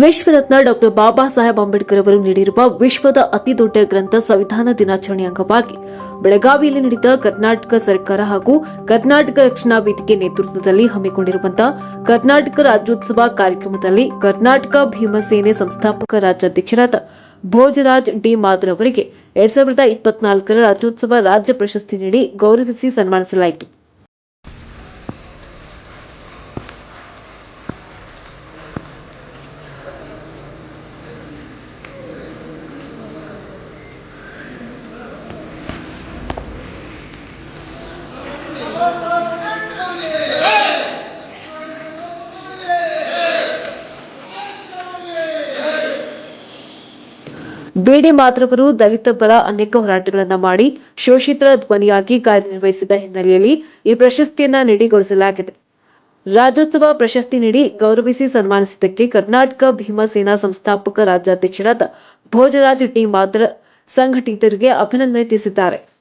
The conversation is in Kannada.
ವಿಶ್ವರತ್ನ ಡಾಕ್ಟರ್ ಬಾಬಾ ಸಾಹೇಬ್ ಅಂಬೇಡ್ಕರ್ ಅವರು ನೀಡಿರುವ ವಿಶ್ವದ ಅತಿದೊಡ್ಡ ಗ್ರಂಥ ಸಂವಿಧಾನ ದಿನಾಚರಣೆ ಅಂಗವಾಗಿ ಬೆಳಗಾವಿಯಲ್ಲಿ ನಡೆದ ಕರ್ನಾಟಕ ಸರ್ಕಾರ ಹಾಗೂ ಕರ್ನಾಟಕ ರಕ್ಷಣಾ ವೇದಿಕೆ ನೇತೃತ್ವದಲ್ಲಿ ಹಮ್ಮಿಕೊಂಡಿರುವಂತಹ ಕರ್ನಾಟಕ ರಾಜ್ಯೋತ್ಸವ ಕಾರ್ಯಕ್ರಮದಲ್ಲಿ ಕರ್ನಾಟಕ ಭೀಮಸೇನೆ ಸಂಸ್ಥಾಪಕ ರಾಜ್ಯಾಧ್ಯಕ್ಷರಾದ ಭೋಜರಾಜ್ ಡಿ ಮಾದರ್ ಅವರಿಗೆ ಎರಡ್ ಸಾವಿರದ ಇಪ್ಪತ್ನಾಲ್ಕರ ರಾಜ್ಯೋತ್ಸವ ರಾಜ್ಯ ಪ್ರಶಸ್ತಿ ನೀಡಿ ಗೌರವಿಸಿ ಸನ್ಮಾನಿಸಲಾಯಿತು. ಬಿಡಿ ಮಾತ್ರವರು ದಲಿತ ಪರ ಅನೇಕ ಹೋರಾಟಗಳನ್ನ ಮಾಡಿ ಶೋಷಿತರ ಧ್ವನಿಯಾಗಿ ಕಾರ್ಯನಿರ್ವಹಿಸಿದ ಹಿನ್ನೆಲೆಯಲ್ಲಿ ಈ ಪ್ರಶಸ್ತಿಯನ್ನ ನೀಡಿಗೊಳಿಸಲಾಗಿದೆ ರಾಜ್ಯೋತ್ಸವ ಪ್ರಶಸ್ತಿ ನೀಡಿ ಗೌರವಿಸಿ ಸನ್ಮಾನಿಸಿದ್ದಕ್ಕೆ ಕರ್ನಾಟಕ ಭೀಮಸೇನಾ ಸಂಸ್ಥಾಪಕ ರಾಜ್ಯಾಧ್ಯಕ್ಷರಾದ ಭೋಜರಾಜ್ ಟಿ. ಮಾತ್ರ ಸಂಘಟಿತರಿಗೆ ಅಭಿನಂದನೆ ತಿಳಿಸಿದ್ದಾರೆ.